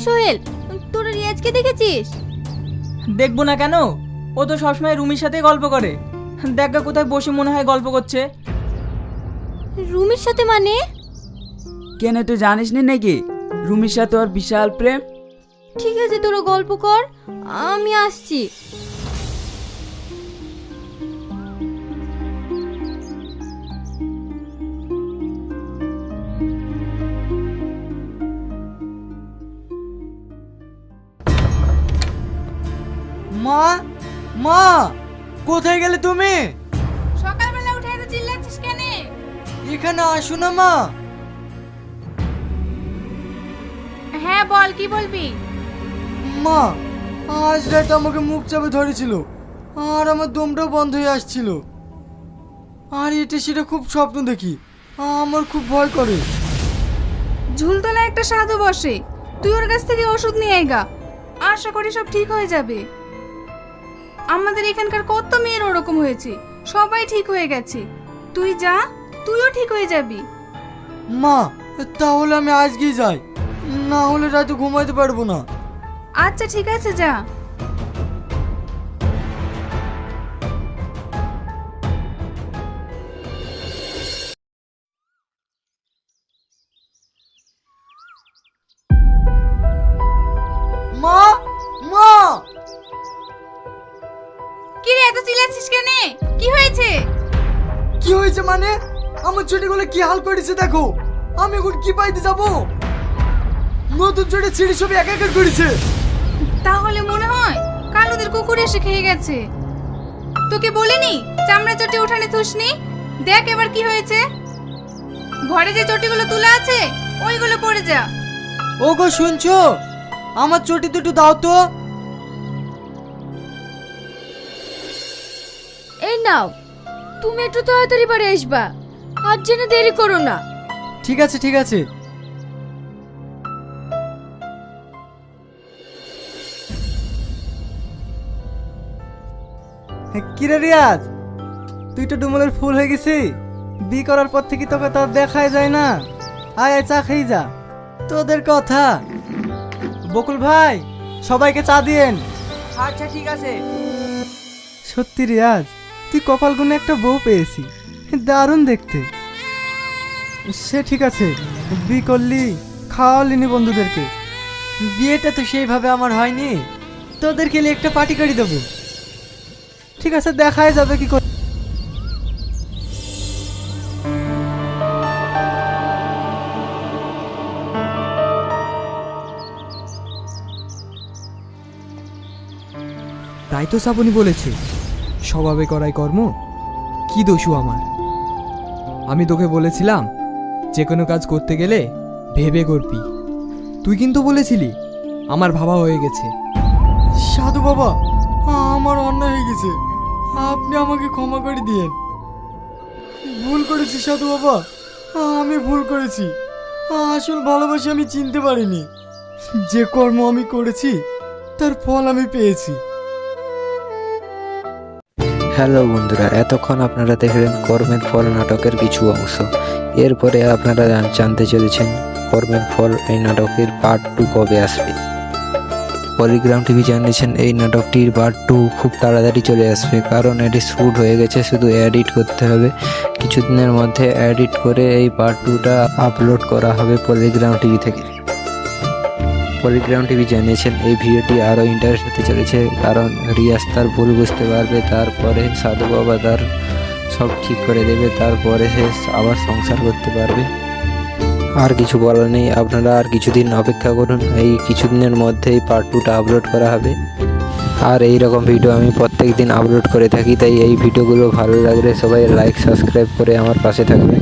সোহেল তোরা রিয়াজকে দেখেছিস? দেখব না কেন? ও তো সবসময় রুমির সাথে গল্প করে। দেখা কোথায় বসে মনে হয় গল্প করছে। রুমির সাথে মানে? কেন তুই জানিস নি নাকি? রুমির সাথে ওর বিশাল প্রেম। ঠিক আছে তোরা গল্প কর। আমি আসছি। মা কোথায় গেলে তুমি? সকালবেলা উঠে এত চিল্লাচ্ছিস কেন? এখানে আসো না মা। হ্যাঁ বল কি বলবি? মা আজ রাত আমাকে মুখ চাপে ধরেছিল আর আমার দমটাও বন্ধ হয়ে আসছিল। আর এটা সেটা খুব স্বপ্ন দেখি আমার খুব ভয় করে। ঝুলতলা একটা সাধু বসে তুই ওর কাছ থেকে ওষুধ নিয়ে আয়গা আশা করি সব ঠিক হয়ে যাবে। আমাদের এখানকার কত মেয়ের ওরকম হয়েছে? সবাই ঠিক হয়ে গেছে। তুই যা তুইও ঠিক হয়ে যাবি। মা তাহলে আমি আজকেই যাই। না হলে রাতে ঘুমাইতে পারব না। আচ্ছা ঠিক আছে যা। এত কেন? কি হয়েছে? কি হয়েছে মানে? আমার চটিগুলো কি হাল করেছে দেখো। আমি এখন কি পাইতে যাব? নতুন চটি ছিঁড়ি সব এক এক করেছে। তাহলে মনে হয় কালুদের কুকুর এসে খেয়ে গেছে। তোকে বলিনি চামড়া চটি উঠানে থুসনি? দেখ এবার কি হয়েছে। ঘরে যে চটিগুলো তুলে আছে ওইগুলো পড়ে যা। ও গো শুনছো? আমার চটি দুটো দাও তো। নাও। তুমি একটু তাড়াতাড়ি বাড়ি আসবা। আর যেন দেরি করো না। ঠিক আছে ঠিক আছে। কিরে রিয়াজ? তুই তো ডুমলের ফুল হয়ে গেছি। বি করার পর থেকে তোকে তো আর দেখাই যায় না। আয় আয় চা খেয়ে যা। তোদের কথা। বকুল ভাই সবাইকে চা দিয়েন। আচ্ছা ঠিক আছে। সত্যি রিয়াজ? তুই কপাল গুনে একটা বউ পেয়েছি। দারুণ দেখতে। সে ঠিক আছে বি করলি, খাওয়ালিনি বন্ধুদেরকে। বিয়েটা তো সেইভাবে আমার হয়নি। তোদেরকে নিয়ে একটা পার্টি করে দেবো। ঠিক আছে, দেখাই যাবে কি করে। তাই তো শ্রাবণী বলেছে স্বভাবে করাই কর্ম? কি দোষু আমার? আমি তোকে বলেছিলাম, যে কোনো কাজ করতে গেলে ভেবে করবি। তুই কিন্তু বলেছিলি, আমার ভাবা হয়ে গেছে। সাধু বাবা, আমার অন্যায় হয়ে গেছে। আপনি আমাকে ক্ষমা করে দিয়েন। ভুল করেছি সাধু বাবা, আমি ভুল করেছি। আসল ভালোবাসা আমি চিনতে পারিনি। যে কর্ম আমি করেছি, তার ফল আমি পেয়েছি। হ্যালো বন্ধুরা, এতক্ষণ আপনারা দেখলেন কর্মের ফল নাটকের কিছু অংশ। এরপরে আপনারা জানতে চলেছেন কর্মের ফল এই নাটকের পার্ট টু কবে আসবে। পলিগ্রাম টিভি জানিয়েছেন এই নাটকটির পার্ট টু খুব তাড়াতাড়ি চলে আসবে, কারণ এটি শ্যুট হয়ে গেছে, শুধু এডিট করতে হবে। কিছুদিনের মধ্যে এডিট করে এই পার্ট টুটা আপলোড করা হবে পলিগ্রাম টিভি থেকে। পলিগ্রাম টিভি জানিয়েছেন, এই ভিডিওটি আরও ইন্টারেস্ট হতে চলেছে কারণ রিয়াজ তার ভুল বুঝতে পারবে, তারপরে সাধু বাবা তার সব ঠিক করে দেবে, তারপরে সে আবার সংসার করতে পারবে। আর কিছু বলার নেই, আপনারা আর কিছুদিন অপেক্ষা করুন, এই কিছুদিনের মধ্যেই পার্ট টুটা আপলোড করা হবে। আর এই রকম ভিডিও আমি প্রত্যেক দিন আপলোড করে থাকি, তাই এই ভিডিওগুলো ভালো লাগলে সবাই লাইক সাবস্ক্রাইব করে আমার পাশে থাকবেন।